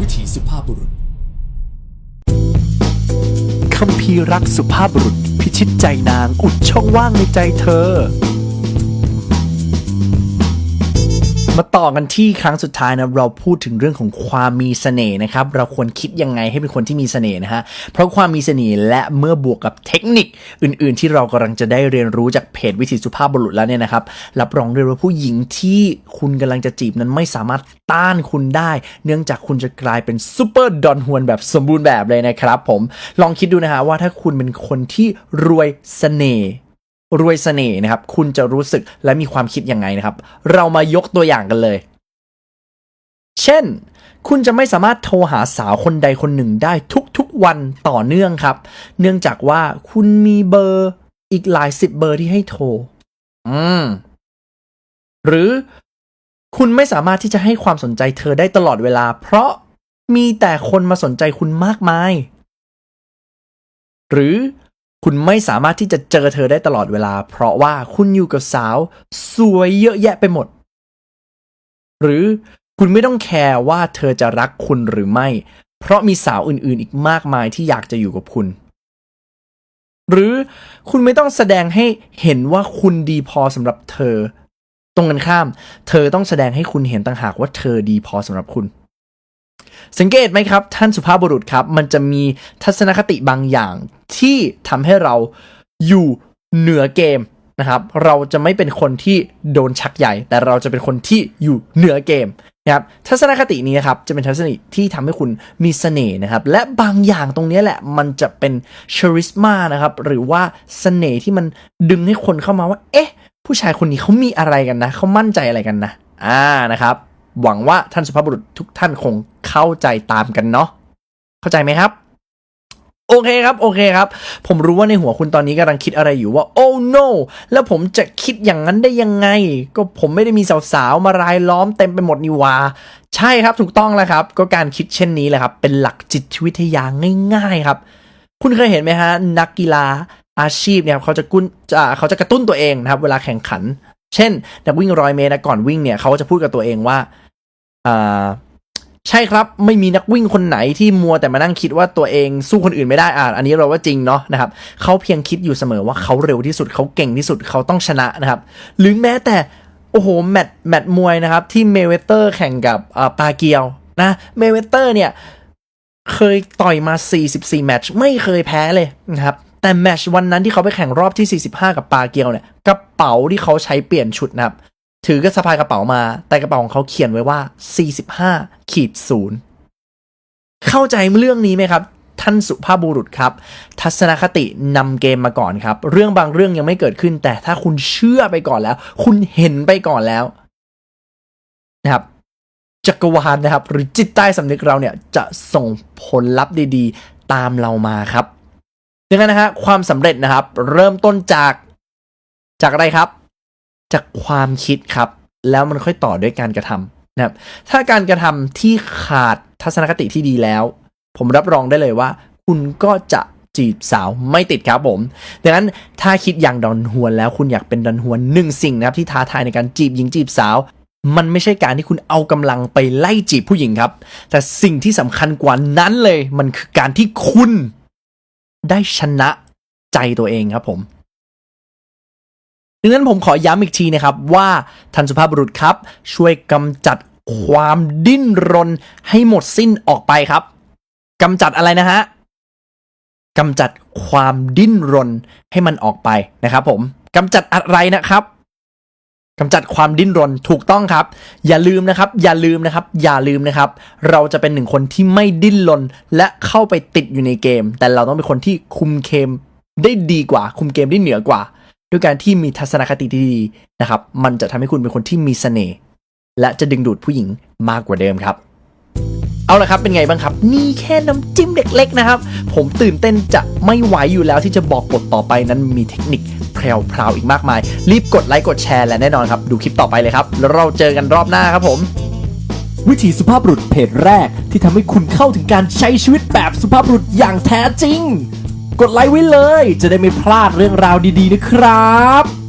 วิถีสุภาพบุรุษคำพีรักสุภาพบุรุษ พิชิตใจนางอุดช่องว่างในใจเธอ มาต่อกันที่ครั้งสุดท้ายนะเราพูดถึงเรื่องของความมีเสน่ห์นะครับเราควรคิดยังไงให้เป็นคนที่มีเสน่ห์นะฮะเพราะความมีเสน่ห์และเมื่อบวกกับเทคนิคอื่น ๆ ที่เรากำลังจะได้เรียนรู้จากเพจวิถีสุภาพบุรุษแล้วเนี่ยนะครับรับรองเลยว่าผู้หญิงที่คุณกำลังจะจีบนั้นไม่สามารถต้านคุณได้ เนื่องจากคุณจะกลายเป็นซูเปอร์ดอนฮวนแบบสมบูรณ์แบบเลยนะครับผมลองคิดดูนะฮะว่าถ้าคุณเป็นคนที่รวยเสน่ห์ รวยเสน่ห์นะครับ คุณจะรู้สึกและมีความคิดยังไงนะครับ เรามายกตัวอย่างกันเลย เช่น คุณจะไม่สามารถโทรหาสาวคนใดคนหนึ่งได้ทุกๆวันต่อเนื่องครับ เนื่องจากว่าคุณมีเบอร์อีกหลายสิบเบอร์ที่ให้โทร อืม หรือคุณไม่สามารถที่จะให้ความสนใจเธอได้ตลอดเวลา เพราะมีแต่คนมาสนใจคุณมากมาย หรือ คุณไม่สามารถที่จะเจอเธอได้ตลอดเวลา เพราะว่าคุณอยู่กับสาว สวยเยอะแยะไปหมด หรือคุณไม่ต้องแคร์ว่าเธอจะรักคุณหรือไม่ เพราะมีสาวอื่นๆ อีกมากมายที่อยากจะอยู่กับคุณ หรือคุณไม่ต้องแสดงให้เห็นว่าคุณดีพอสำหรับเธอ ตรงกันข้าม เธอต้องแสดงให้คุณเห็นต่างหากว่าเธอดีพอสำหรับคุณ สังเกตไหมครับ ท่านสุภาพบุรุษครับ มันจะมีทัศนคติบางอย่างที่ทำให้เราอยู่เหนือเกมนะครับ เราจะไม่เป็นคนที่โดนชักใหญ่ แต่เราจะเป็นคนที่อยู่เหนือเกมนะครับ ทัศนคตินี้นะครับจะเป็นทัศนคติที่ทำให้คุณมีเสน่ห์นะครับ และบางอย่างตรงนี้แหละมันจะเป็นชริสมานะครับ หรือว่าเสน่ห์ที่มันดึงให้คนเข้ามาว่า เอ๊ะ ผู้ชายคนนี้เขามีอะไรกันนะ เขามั่นใจอะไรกันนะ อ่านะครับ หวังว่าท่านสุภาพบุรุษทุกท่านคงเข้าใจตามกันเนาะเข้าใจไหมครับ โอเคครับโอเคครับ ผมรู้ว่าในหัวคุณตอนนี้กำลังคิดอะไรอยู่ว่า oh no แล้วผมจะคิดอย่างนั้นได้ยังไง ก็ผมไม่ได้มีสาวๆ มารายล้อมเต็มไปหมดนี่วาใช่ครับถูกต้องแล้วครับ ก็การคิดเช่นนี้แหละครับ เป็นหลักจิตวิทยาง่ายๆครับ คุณเคยเห็นไหมฮะ นักกีฬาอาชีพเนี่ยครับเขาจะกุ้นจะเขาจะกระตุ้นตัวเองนะครับ เวลาแข่งขัน เช่น นักวิ่งร้อยเมตรนะก่อนวิ่งเนี่ยเขาก็จะพูดกับตัวเองว่า อ่าใช่ครับไม่มีนักวิ่งคนไหนที่มัวแต่มานั่งคิดว่าตัวเองสู้คนอื่นไม่ได้อ่าอันนี้เราว่าจริงเนาะนะครับเขาเพียงคิดอยู่เสมอว่าเขาเร็วที่สุดเขาเก่งที่สุดเขาต้องชนะนะครับ หรือแม้แต่โอ้โหแมตช์แมตช์มวยนะครับ ที่เมเวเตอร์แข่งกับอ่าปาเกียวนะเมเวเตอร์เนี่ยเคยต่อยมา 44 แมตช์ไม่เคยแพ้เลยนะครับแต่แมตช์วันนั้นที่เขาไปแข่งรอบที่ 45 กับปาเกียวเนี่ยกระเป๋าที่เขาใช้เปลี่ยนชุดนะครับ ถือกระสะพายกระเป๋ามา แต่กระเป๋าของเขาเขียนไว้ว่า 45ขีดศูนย์เข้าใจเรื่องนี้ไหมครับ ท่านสุภาพบุรุษครับ ทัศนคตินำเกมมาก่อนครับ เรื่องบางเรื่องยังไม่เกิดขึ้น แต่ถ้าคุณเชื่อไปก่อนแล้ว คุณเห็นไปก่อนแล้วนะครับจักรวาลนะครับ หรือจิตใต้สำนึกเราเนี่ยจะส่งผลลัพธ์ดีๆ ตามเรามาครับดังนั้นนะฮะความสำเร็จนะครับ เริ่มต้นจากจากอะไรครับ จากความคิดครับ แล้วมันค่อยต่อด้วยการกระทำนะครับถ้าการกระทำที่ขาดทัศนคติที่ดีแล้ว ผมรับรองได้เลยว่า คุณก็จะจีบสาวไม่ติดครับผม ดังนั้นถ้าคิดอย่างดอนฮวนแล้วคุณอยากเป็นดอนฮวนหนึ่งสิ่งนะครับที่ท้าทายในการจีบหญิงจีบสาว มันไม่ใช่การที่คุณเอากำลังไปไล่จีบผู้หญิงครับ แต่สิ่งที่สำคัญกว่านั้นเลย มันคือการที่คุณได้ชนะใจตัวเองครับผม ดังนั้นผมขอย้ำอีกทีนะครับว่าท่านสุภาพบุรุษครับ ช่วยกำจัดความดิ้นรนให้หมดสิ้นออกไปครับกำจัดอะไรนะฮะกำจัดความดิ้นรนให้มันออกไปนะครับผมกำจัดอะไรนะครับกำจัดความดิ้นรนถูกต้องครับ อย่าลืมนะครับ อย่าลืมนะครับ อย่าลืมนะครับ เราจะเป็นหนึ่งคนที่ไม่ดิ้นรนและเข้าไปติดอยู่ในเกม แต่เราต้องเป็นคนที่คุมเกมได้ดีกว่า คุมเกมได้เหนือกว่า ด้วยการที่มีทัศนคติที่ดีนะครับ มันจะทำให้คุณเป็นคนที่มีเสน่ห์และจะดึงดูดผู้หญิงมากกว่าเดิมครับ เอาละครับเป็นไงบ้างครับ นี่แค่น้ำจิ้มเล็กๆนะครับ ผมตื่นเต้นจะไม่ไหวอยู่แล้วที่จะบอกบทต่อไปนั้นมีเทคนิคแพรวๆอีกมากมาย รีบกดไลค์กดแชร์และแน่นอนครับ ดูคลิปต่อไปเลยครับแล้วเราเจอกันรอบหน้าครับผม วิถีสุภาพบุรุษเพจแรกที่ทำให้คุณเข้าถึงการใช้ชีวิตแบบสุภาพบุรุษอย่างแท้จริง กดไลค์ไว้เลย จะได้ไม่พลาดเรื่องราวดีๆนะครับ